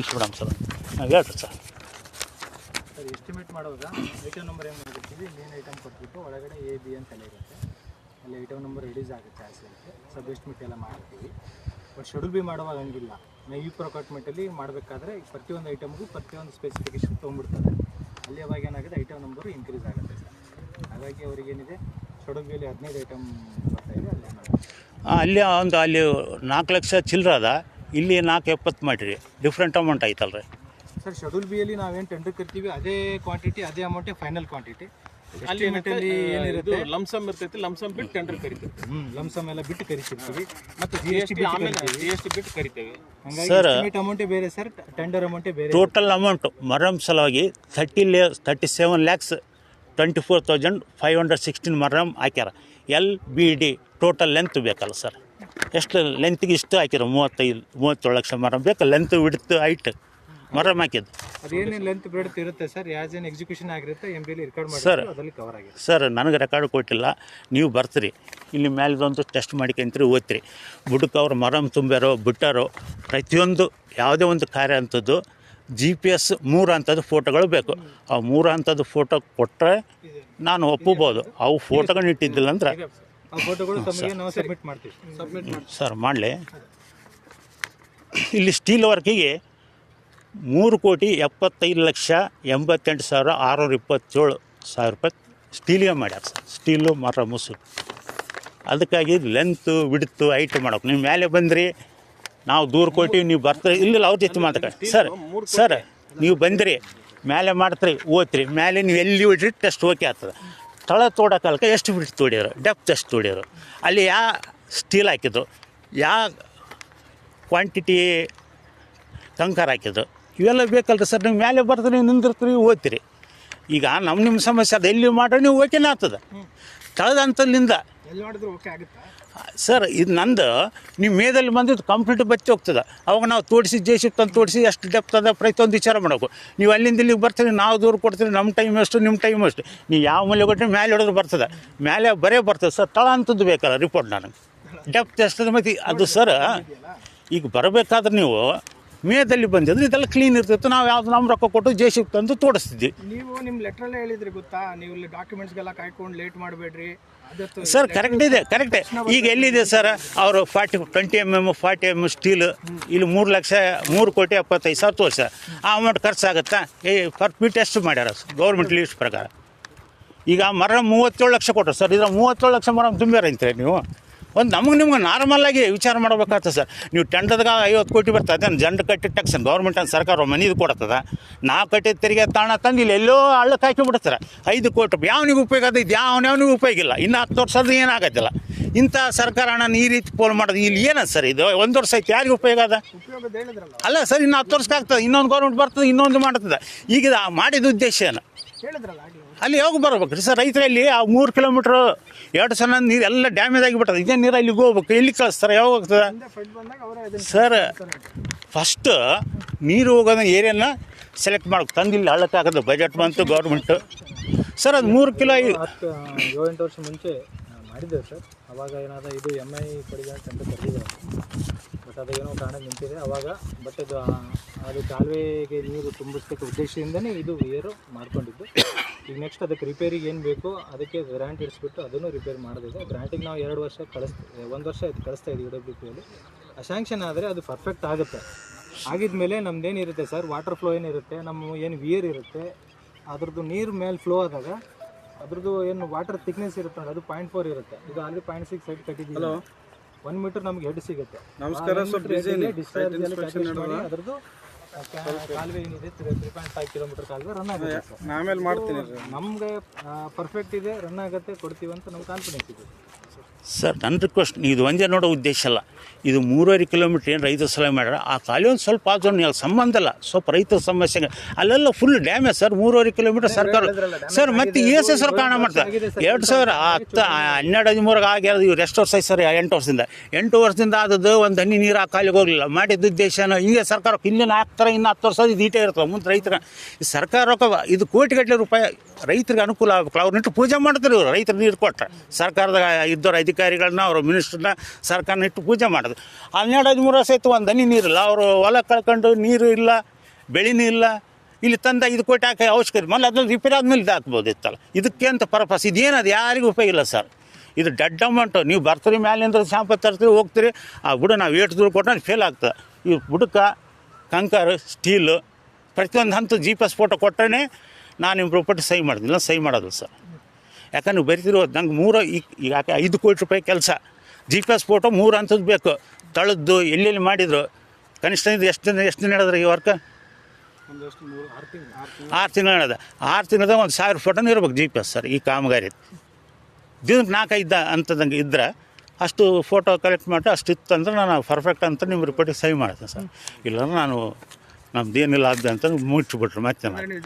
ಮುಗಿಸ್ಬಿಡಮ್ sir. ನಾವು ಹೇಳ್ರಿ sir. Sir estimate ಮಾಡುವಾಗ ಐಟಮ್ ನಂಬರ್ ಏನು ಮಾಡಿರ್ತೀವಿ? ಮೇನ್ ಐಟಮ್ ಕೊಟ್ಬಿಟ್ಟು ಒಳಗಡೆ ಎ ಬಿ ಅಂತೆಲ್ಲ ಇರುತ್ತೆ ಅಲ್ಲಿ ಐಟಮ್ ನಂಬರ್ ರಿಲೀಸ್ ಆಗುತ್ತೆ ಆಸೆ ಸಬ್ ಎಸ್ಟಿಮೇಟ್ ಎಲ್ಲ ಮಾಡ್ತೀವಿ ಬಟ್ ಶೆಡ್ಯೂಲ್ ಬಿ ಮಾಡುವಾಗ ಹಂಗಿಲ್ಲ. ನಾವು ಈ ಪ್ರೊಕಾಟ್ಮೆಂಟಲ್ಲಿ ಮಾಡಬೇಕಾದ್ರೆ ಪ್ರತಿಯೊಂದು ಐಟಮ್ಗೂ ಪ್ರತಿಯೊಂದು ಸ್ಪೆಸಿಫಿಕೇಶನ್ ತೊಗೊಂಡ್ಬಿಡ್ತಾರೆ. ಅಲ್ಲಿ ಅವಾಗ ಏನಾಗುತ್ತೆ? ಐಟಮ್ ನಂಬರು ಇನ್ಕ್ರೀಸ್ ಆಗುತ್ತೆ ಸರ್. ಹಾಗಾಗಿ ಅವರಿಗೇನಿದೆ ಶೆಡ್ಯೂಲ್ ಬಿಯಲ್ಲಿ ಹದಿನೈದು ಐಟಮ್ ಬರ್ತಾಯಿದೆ ಇದೆ ಅಲ್ಲಿ ಅಲ್ಲಿ ಒಂದು ಅಲ್ಲಿ ನಾಲ್ಕು ಲಕ್ಷ ಚಿಲ್ಲರ ಅದ. ಇಲ್ಲಿ ನಾಲ್ಕು ಎಪ್ಪತ್ತು ಮಾಡಿರಿ. ಡಿಫ್ರೆಂಟ್ ಅಮೌಂಟ್ ಆಯ್ತಲ್ಲ ರೀ ಸರ್ ಶೆಡ್ಯೂಲ್ ಬಿ ಅಲ್ಲಿ ನಾವೇನು ಟೆಂಡರ್ ಕರಿತೀವಿ ಅದೇ ಕ್ವಾಂಟಿಟಿ ಅದೇ ಅಮೌಂಟೇ ಫೈನಲ್ ಕ್ವಾಂಟಿಟಿ ಅಲ್ಲಿ ಏನಿರುತ್ತೆ? ಲಂಸಮ್ ಇರ್ತೈತಿ ಲಂಸಮ್ ಬಿಟ್ಟು ಟೆಂಡರ್ ಕರಿತೀವಿ. ಲಮ್ಸಮ್ ಎಲ್ಲ ಬಿಟ್ಟು ಕರಿತಿರ್ತೀವಿ ಮತ್ತು ಜಿ ಎಸ್ ಟಿ ಟಿ ಆಮೇಲೆ ಜಿ ಎಸ್ ಟಿ ಬಿಟ್ಟು ಕರಿತೇವೆ. ಹಂಗಾಗಿ ಅಮೌಂಟೇ ಬೇರೆ ಸರ್ ಟೆಂಡರ್ ಅಮೌಂಟೇ ಬೇರೆ. ಟೋಟಲ್ ಅಮೌಂಟ್ ಮರಮ್ ಸಲುವಾಗಿ ಥರ್ಟಿ ಲೇ thirty seven lakhs twenty four thousand five hundred sixteen ಮರಮ್ ಹಾಕ್ಯಾರ. L B D total length ಬೇಕಲ್ಲ ಸರ್ ಎಷ್ಟು ಲೆಂತ್ಗೆ ಇಷ್ಟು ಹಾಕಿರ ಮೂವತ್ತೈದು ಮೂವತ್ತೇಳು ಲಕ್ಷ ಮರ ಬೇಕು ಲೆಂತ್ ಬಿಡ್ತು ಹೈಟ್ ಮರ ಹಾಕಿದ್ದು. ಅದೇನೇ ಲೆಂತ್ ಬಿಡುತ್ತೆ ಇರುತ್ತೆ ಸರ್? ಯಾಸ್ ಏನ್ ಎಕ್ಸಿಕ್ಯೂಷನ್ ಆಗಿರುತ್ತೆ ಎಂ ಬಿಲಿ ರೆಕಾರ್ಡ್ ಅದರಲ್ಲಿ ಕವರ್ ಸರ್ ನನಗೆ ರೆಕಾರ್ಡ್ ಕೊಟ್ಟಿಲ್ಲ. ನೀವು ಬರ್ತೀರಿ. ಇಲ್ಲಿ ಮೇಲೆದೊಂದು ಟೆಸ್ಟ್ ಮಾಡ್ಕೊಂತೀರಿ ಓದ್ತೀರಿ. ಬುಡಕ್ಕೆ ಅವ್ರು ಮರಮ್ ತುಂಬ್ಯಾರೋ ಬಿಟ್ಟಾರೋ ಪ್ರತಿಯೊಂದು ಯಾವುದೇ ಒಂದು ಕಾರ್ಯ ಅಂಥದ್ದು ಜಿ ಪಿ ಎಸ್ ಮೂರು ಅಂಥದ್ದು ಫೋಟೋಗಳು ಬೇಕು. ಆ ಮೂರು ಅಂಥದ್ದು ಫೋಟೋ ಕೊಟ್ಟರೆ ನಾನು ಒಪ್ಪಬೋದು. ಅವು ಫೋಟೋಗಳನ್ನ ಇಟ್ಟಿದ್ದಿಲ್ಲ ಅಂದ್ರೆ ಆ ಫೋಟೋಗಳು ತಮಗೆ ನಾವು ಸಬ್ಮಿಟ್ ಮಾಡ್ತೀವಿ. ಸಬ್ಮಿಟ್ ಮಾಡಿ ಸರ್ ಮಾಡಲಿ. ಇಲ್ಲಿ ಸ್ಟೀಲ್ ವರ್ಕಿಗೆ ಮೂರು ಕೋಟಿ ಎಪ್ಪತ್ತೈದು ಲಕ್ಷ ಎಂಬತ್ತೆಂಟು ಸಾವಿರ ಆರುನೂರ ಇಪ್ಪತ್ತೇಳು ಸಾವಿರ ರೂಪಾಯಿ ಸ್ಟೀಲಿಗೆ ಮಾಡ್ಯಾರ ಸರ್. ಸ್ಟೀಲು ಮರ ಮುಸು ಅದಕ್ಕಾಗಿ ಲೆಂತು ಬಿಡ್ತು ಐಟ್ ಮಾಡೋಕೆ ನೀವು ಮೇಲೆ ಬಂದ್ರಿ ನಾವು ದೂರ ಕೊಟ್ಟಿವಿ ನೀವು ಬರ್ತೀರಿ. ಇಲ್ಲ ಅವ್ರ ಜೊತೆ ಮಾತಾಡ. ಸರ್ ಸರ್ ನೀವು ಬಂದ್ರಿ ಮೇಲೆ ಮಾಡ್ತೀರಿ ಓದ್ತೀರಿ. ಮೇಲೆ ನೀವು ಎಲ್ಲಿ ಹೊಡ್ರಿ ಟೆಸ್ಟ್ ಓಕೆ ಆಗ್ತದೆ. ತಳ ತೋಡೋಕಾಲಕ್ಕೆ ಎಷ್ಟು ಫೀಟ್ ತೋಡ್ಯಾರು? ಡೆಪ್ತ್ ಎಷ್ಟು ತೋಡ್ಯಾರು? ಅಲ್ಲಿ ಯಾ ಸ್ಟೀಲ್ ಹಾಕಿದ್ರು ಯಾ ಕ್ವಾಂಟಿಟಿ ಕಂಕರ್ ಹಾಕಿದ್ರು ಇವೆಲ್ಲ ಬೇಕಲ್ರಿ ಸರ್? ನೀವು ಮೇಲೆ ಬರ್ತೀರಿ ನಿಂದಿರ್ತೀರಿ ಓದ್ತೀರಿ. ಈಗ ನಮ್ಮ ನಿಮ್ಮ ಸಮಸ್ಯೆ ಅದು ಎಲ್ಲಿ ಮಾಡ್ರೆ ನೀವು ಓಕೆನೇ ಆಗ್ತದೆ. ತಳದಂತಲ್ಲಿಂದ ಸರ್, ಇದು ನಂದು, ನೀವು ಮೇದಲ್ಲಿ ಬಂದಿದ್ದು ಕಂಪ್ಲೀಟ್ ಬಚ್ಚಿ ಹೋಗ್ತದೆ. ಅವಾಗ ನಾವು ತೋಡಿಸಿ ಜೆ ಸಿ ತಂದು ತೋಡಿಸಿ ಎಷ್ಟು ಡೆಪ್ತ್ ಅದ ಪ್ರತಿಯೊಂದು ವಿಚಾರ ಮಾಡಬೇಕು. ನೀವು ಅಲ್ಲಿಂದ ಇಲ್ಲಿಗೆ ಬರ್ತೀರಿ ನಾವು ದೂರ ಕೊಡ್ತೀರಿ ನಮ್ಮ ಟೈಮ್ ಎಷ್ಟು ನಿಮ್ಮ ಟೈಮ್ ಎಷ್ಟು ನೀವು ಯಾವ ಮೇಲೆ ಕೊಟ್ಟರೆ ಮೇಲೆ ಹೊಡೆದ್ರೆ ಬರ್ತದೆ. ಮೇಲೆ ಬರೇ ಬರ್ತದೆ. ಸರ್, ತಳ ಅಂತದ್ದು ಬೇಕಲ್ಲ ರಿಪೋರ್ಟ್ ನನಗೆ. ಡೆಪ್ತ್ ಎಷ್ಟದ ಮತ್ತೆ ಅದು, ಸರ್, ಈಗ ಬರಬೇಕಾದ್ರೆ ನೀವು ಮೇದಲ್ಲಿ ಬಂದಿದ್ರೆ ಇದೆಲ್ಲ ಕ್ಲೀನ್ ಇರ್ತಿತ್ತು. ನಾವು ಯಾವ್ದು ನಮ್ಮ ರೊಕ್ಕ ಕೊಟ್ಟು ಜೆ ಸಿ ತಂದು ತೋಡಿಸ್ತಿದ್ವಿ. ನೀವು ನಿಮ್ಮ ಲೆಟ್ರಲ್ಲೇ ಹೇಳಿದ್ರಿ ಗೊತ್ತಾ? ನೀವು ಇಲ್ಲಿ ಡಾಕ್ಯುಮೆಂಟ್ಸ್ಗೆಲ್ಲ ಕಾಯ್ಕೊಂಡು ಲೇಟ್ ಮಾಡಬೇಡ್ರಿ. ಸರ್ ಕರೆಕ್ಟ್ ಇದೆ ಕರೆಕ್ಟ್ ಈಗ ಎಲ್ಲಿದೆ ಸರ್ ಅವರು forty twenty M M forty M steel ಇಲ್ಲಿ ಮೂರು ಲಕ್ಷ ಮೂರು ಕೋಟಿ ಎಪ್ಪತ್ತೈದು ಸಾವಿರ ತೋರಿಸ ಆ ಅಮೌಂಟ್ ಖರ್ಚಾಗುತ್ತಾ? ಈ ಪರ್ ಫೀಟ್ ಎಷ್ಟು ಮಾಡ್ಯಾರ ಗೌರ್ಮೆಂಟ್ ಲೀಸ್ಟ್ ಪ್ರಕಾರ. ಈಗ ಮರ ಮೂವತ್ತೇಳು ಲಕ್ಷ ಕೊಟ್ಟರು ಸರ್ ಇದ್ರ ಮೂವತ್ತೇಳು ಲಕ್ಷ ಮರ ತುಂಬ್ಯಾರ ಅಂತೀರಿ ನೀವು? ಒಂದು ನಮಗೆ ನಿಮ್ಗೆ ನಾರ್ಮಲ್ ಆಗಿ ವಿಚಾರ ಮಾಡ್ಬೇಕಾಗ್ತದೆ ಸರ್. ನೀವು ಟೆಂಡರ್ದಾಗ ಐವತ್ತು ಕೋಟಿ ಬರ್ತದೆ ಅದನ್ನು ಜಂಡ್ ಕಟ್ಟಿದ ಟ್ಯಾಕ್ಸ್ ಗೌರ್ಮೆಂಟ್ ಅಂತ ಸರ್ಕಾರ ಮನಿದು ಕೊಡ್ತದೆ ನಾವು ಕಟ್ಟಿದ ತೆರಿಗೆ ತಾಣ ತಂದು ಇಲ್ಲಿ ಎಲ್ಲೋ ಹಳ್ಳಕ್ಕೆ ಹಾಕಿ ಬಿಡ್ತಾರೆ ಐದು ಕೋಟಿ ಯಾವನಿಗೆ ಉಪಯೋಗ ಅದ ಇದು ಯಾವನಿಗೆ ಉಪಯೋಗ ಇಲ್ಲ. ಇನ್ನು ಹತ್ತು ವರ್ಷ ಆದ್ರೂ ಏನಾಗೋದಿಲ್ಲ ಇಂಥ ಸರ್ಕಾರ ಹಣ ಈ ರೀತಿ ಪೋಲ್ ಮಾಡೋದು ಇಲ್ಲಿ ಏನು ಸರ್ ಇದು? ಒಂದು ವರ್ಷ ಐತೆ ಯಾರಿಗೆ ಉಪಯೋಗ ಅದ? ಅಲ್ಲ ಸರ್, ಇನ್ನು ಹತ್ತು ವರ್ಷಕ್ಕೆ ಆಗ್ತದೆ. ಇನ್ನೊಂದು ಗೌರ್ಮೆಂಟ್ ಬರ್ತದೆ, ಇನ್ನೊಂದು ಮಾಡ್ತದೆ ಈಗ ಮಾಡಿದ ಉದ್ದೇಶ ಏನು? ಅಲ್ಲಿ ಯಾವಾಗ ಬರ್ಬೇಕು ಸರ್? ರೈತರಲ್ಲಿ ಆ ಮೂರು ಕಿಲೋಮೀಟ್ರ್ ಎರಡು ಸಣ್ಣ ನೀರು ಎಲ್ಲ ಡ್ಯಾಮೇಜ್ ಆಗಿಬಿಟ್ಟದೆ ಇದೇ ನೀರು ಅಲ್ಲಿಗೆ ಹೋಗ್ಬೇಕು. ಎಲ್ಲಿ ಕಳಿಸ್ತಾರೆ ಯಾವಾಗ ಹೋಗ್ತದೆ? ಸರ್ ಫಸ್ಟ್ ನೀರು ಹೋಗೋದ ಏರಿಯಾನ ಸೆಲೆಕ್ಟ್ ಮಾಡ್ಬೇಕು. ತಂದಿಲ್ಲ ಹಳ್ಳಕ್ಕೆ ಹಾಕೋದು. ಬಜೆಟ್ ಬಂತು ಗೌರ್ಮೆಂಟು ಸರ್, ಅದು ಮೂರು ಕಿಲೋ ಐ- ಹತ್ತು ಏಳು ಎಂಟು ವರ್ಷ ಮುಂಚೆ ಮಾಡಿದ್ದೇವೆ ಸರ್. ಅವಾಗ ಏನಾದರೂ ಇದು ಎಂ ಐ ಪಡಿಗೆ ಅಂತ ಕರೆದಿದ್ದಾರೆ ಬಟ್ ಅದು ಏನೋ ಕಾರಣ ನಿಂತಿದೆ. ಅವಾಗ ಬಟ್ ಅದು ಅದು ಕಾಲುವೆಗೆ ನೀರು ತುಂಬಿಸ್ತಕ್ಕ ಉದ್ದೇಶದಿಂದನೇ ಇದು ಏರು ಮಾಡ್ಕೊಂಡಿದ್ದು. ಈಗ ನೆಕ್ಸ್ಟ್ ಅದಕ್ಕೆ ರಿಪೇರಿಗೆ ಏನು ಬೇಕು ಅದಕ್ಕೆ ಗ್ರ್ಯಾಂಟ್ ಇಡಿಸ್ಬಿಟ್ಟು ಅದನ್ನು ರಿಪೇರ್ ಮಾಡೋದಿದೆ ಗ್ರ್ಯಾಂಟಿಗೆ ನಾವು ಎರಡು ವರ್ಷ ಕಳಿಸ್ ಒಂದು ವರ್ಷ ಆಯ್ತು ಕಳಿಸ್ತಾ ಇದ್ದೀವಿ ಡಬ್ಲ್ಯೂ ಪಿಯಲ್ಲಿ ಆ ಸ್ಯಾಂಕ್ಷನ್ ಆದರೆ ಅದು ಪರ್ಫೆಕ್ಟ್ ಆಗುತ್ತೆ. ಆಗಿದ್ಮೇಲೆ ನಮ್ದೇನಿರುತ್ತೆ ಸರ್ ವಾಟರ್ ಫ್ಲೋ ಏನಿರುತ್ತೆ ನಮ್ಮ ಏನು ವಿಯರ್ ಇರುತ್ತೆ ಅದ್ರದ್ದು ನೀರು ಮೇಲೆ ಫ್ಲೋ ಆದಾಗ ಅದ್ರದ್ದು ಏನು ವಾಟರ್ ಥಿಕ್ನೆಸ್ ಇರುತ್ತೆ ಅದು ಪಾಯಿಂಟ್ ಫೋರ್ ಇರುತ್ತೆ. ಇದು ಆಲ್ರೆಡಿ ಪಾಯಿಂಟ್ ಸಿಕ್ಸ್ ಸೈಡ್ ಕಟ್ಟಿದ್ದೀವಿ. ಒನ್ ಮೀಟರ್ ನಮ್ಗೆ ಹೆಡ್ ಸಿಗುತ್ತೆ. ನಮಸ್ಕಾರ. ಅದ್ರದ್ದು ಕಾಲುವೆ ಏನಿದೆ ತ್ರೀ ಪಾಯಿಂಟ್ ಫೈವ್ ಕಿಲೋಮೀಟರ್ ಕಾಲುವೆ ರನ್ ಆಗುತ್ತೆ. ಸರ್ ಆಮೇಲೆ ಮಾಡ್ತೀನಿ ನಮ್ಗೆ ಪರ್ಫೆಕ್ಟ್ ಇದೆ ರನ್ ಆಗುತ್ತೆ ಕೊಡ್ತೀವಿ ಅಂತ ನಮ್ಗೆ ಕಾನ್ಫಿಡೆನ್ಸ್ ಇದೆ. ಸರ್ ನನ್ನ ರಿಕ್ವೆಸ್ಟ್ ಇದು ಒಂದೇ ನೋಡೋ ಉದ್ದೇಶ ಅಲ್ಲ. ಇದು ಮೂರುವರೆ ಕಿಲೋಮೀಟ್ರ್ ಏನು ರೈತರ ಸಲಹೆ ಮಾಡ್ಯಾರ? ಆ ಕಾಲಿ ಒಂದು ಸ್ವಲ್ಪ ಆದ್ರೂ ಸಂಬಂಧ ಅಲ್ಲ ಸ್ವಲ್ಪ ರೈತರ ಸಮಸ್ಯೆಗೆ ಅಲ್ಲೆಲ್ಲ ಫುಲ್ ಡ್ಯಾಮೇಜ್ ಸರ್ ಮೂರುವರೆ ಕಿಲೋಮೀಟ್ರ್ ಸರ್ಕಾರ. ಸರ್ ಮತ್ತೆ ಎಸ್ ಎಸ್ ಕಾರಣ ಮಾಡ್ತಾರೆ. ಎರಡು ಸಾವಿರ ಹತ್ತು ಹನ್ನೆರಡು ಹದಿಮೂರಾಗ ಆಗಿರೋದು ಇವ್ರು. ಎಷ್ಟು ವರ್ಷ ಆಯ್ತು ಸರ್ ಎಂಟು ವರ್ಷದಿಂದ? ಎಂಟು ವರ್ಷದಿಂದ ಆದದ್ದು ಒಂದು ಹನಿ ನೀರು ಆ ಕಾಲಿಗೆ ಹೋಗಲಿಲ್ಲ. ಮಾಡಿದ ಉದ್ದೇಶನ ಹಿಂಗೆ ಸರ್ಕಾರ ಇಲ್ಲಿನ ಹಾಕ್ತಾರೆ ಇನ್ನು ಹತ್ತು ವರ್ಷ ಇದು ಈಟೇ ಇರ್ತವೆ ಮುಂದೆ ರೈತರ. ಸರ್ಕಾರ ರೊಕ್ಕ ಇದು ಕೋಟಿಗಟ್ಟಲೆ ರೂಪಾಯಿ ರೈತರಿಗೆ ಅನುಕೂಲ ಆಗ್ಬೇಕು. ಅವ್ರು ನಿಟ್ಟು ಪೂಜೆ ಮಾಡ್ತಾರೆ ಇವರು, ರೈತರು ನೀರು ಕೊಟ್ಟರೆ ಸರ್ಕಾರದ ಇದ್ದವ್ರ ಅಧಿಕಾರಿಗಳನ್ನ, ಅವರು ಮಿನಿಸ್ಟ್ರನ್ನ ಸರ್ಕಾರ ನಿಟ್ಟು ಪೂಜೆ ಮಾಡೋದು. ಹನ್ನೆರಡು, ಹದಿಮೂರು ವರ್ಷ ಇತ್ತು ಒಂದು ಹನಿ ನೀರಿಲ್ಲ. ಅವರು ಹೊಲ ಕಳ್ಕೊಂಡು ನೀರು ಇಲ್ಲ, ಬೆಳೆನೂ ಇಲ್ಲ. ಇಲ್ಲಿ ತಂದ ಇದು ಕೋಟಿ ಹಾಕಿ ಅವಶ್ಯಕತೆ. ಮೊದಲು ಅದನ್ನು ರಿಪೇರಿ ಆದಮೇಲೆ ಇದು ಹಾಕ್ಬೋದಿತ್ತಲ್ಲ ಇದಕ್ಕೆ ಅಂತ ಪರ್ಪಸ್ ಇದೇನದು ಯಾರಿಗೂ ಉಪಯೋಗ ಇಲ್ಲ ಸರ್. ಇದು ಡೆಡ್ ಅಮೌಂಟು ನೀವು ಬರ್ತೀರಿ ಮ್ಯಾಲಿಂದ ಶಾಂಪ ತರ್ತೀರಿ, ಹೋಗ್ತೀರಿ. ಆ ಬುಡ ನಾವು ಏಟು ದೂರ ಕೊಟ್ಟರೆ ಫೇಲ್ ಆಗ್ತದೆ. ಈ ಬುಡಕ್ಕೆ ಕಂಕರ್ ಸ್ಟೀಲು ಪ್ರತಿಯೊಂದು ಹಂತ ಜಿ ಪಿ ಎಸ್ ಫೋಟೋ ಕೊಟ್ಟರೆ ನಾನು ನಿಮ್ಮ ಪ್ರಾಪರ್ಟಿ ಸಹಿ ಮಾಡೋದಿಲ್ಲ ಸಹಿ ಮಾಡೋದು ಸರ್. ಯಾಕಂದ್ರೆ ನೀವು ಬರಿತಿರೋ ನಂಗೆ ಮೂರು ಈಗ ಯಾಕೆ ಐದು ಕೋಟಿ ರೂಪಾಯಿ ಕೆಲಸ. ಜಿ ಪಿ ಎಸ್ ಫೋಟೋ ಮೂರು ಹಂತದ್ದು ಬೇಕು. ತಳದ್ದು ಎಲ್ಲೆಲ್ಲಿ ಮಾಡಿದ್ರು ಕನಿಷ್ಠ ಇದು ಎಷ್ಟು ದಿನ ಎಷ್ಟು ದಿನ ಹೇಳಿದ್ರೆ ಈ ವರ್ಕ್ ಆರು ತಿಂಗಳು ತಿಂಗಳು ಆರು ತಿಂಗಳು ಹೇಳಿದೆ. ಆರು ತಿಂಗಳದ ಒಂದು ಸಾವಿರ ಫೋಟೋನೂ ಇರ್ಬೇಕು ಜಿ ಪಿ ಎಸ್ ಸರ್ ಈ ಕಾಮಗಾರಿ ದಿನಕ್ಕೆ ನಾಲ್ಕೈದು ಅಂತದಂಗೆ ಇದ್ದರೆ ಅಷ್ಟು ಫೋಟೋ ಕಲೆಕ್ಟ್ ಮಾಡಿ ಅಷ್ಟು ಇತ್ತು ಅಂದ್ರೆ ನಾನು ಪರ್ಫೆಕ್ಟ್ ಅಂತ ನಿಮ್ಮ ರಿಪೋರ್ಟಿಗೆ ಸಹಿ ಮಾಡ್ತೇನೆ ಸರ್. ಇಲ್ಲಾಂದ್ರೆ ನಾನು ನಮ್ದು ಏನಿಲ್ಲ ಅಂತ ಮುಚ್ಚಿಬಿಟ್ರು ಮತ್ತೆ ನಾನು.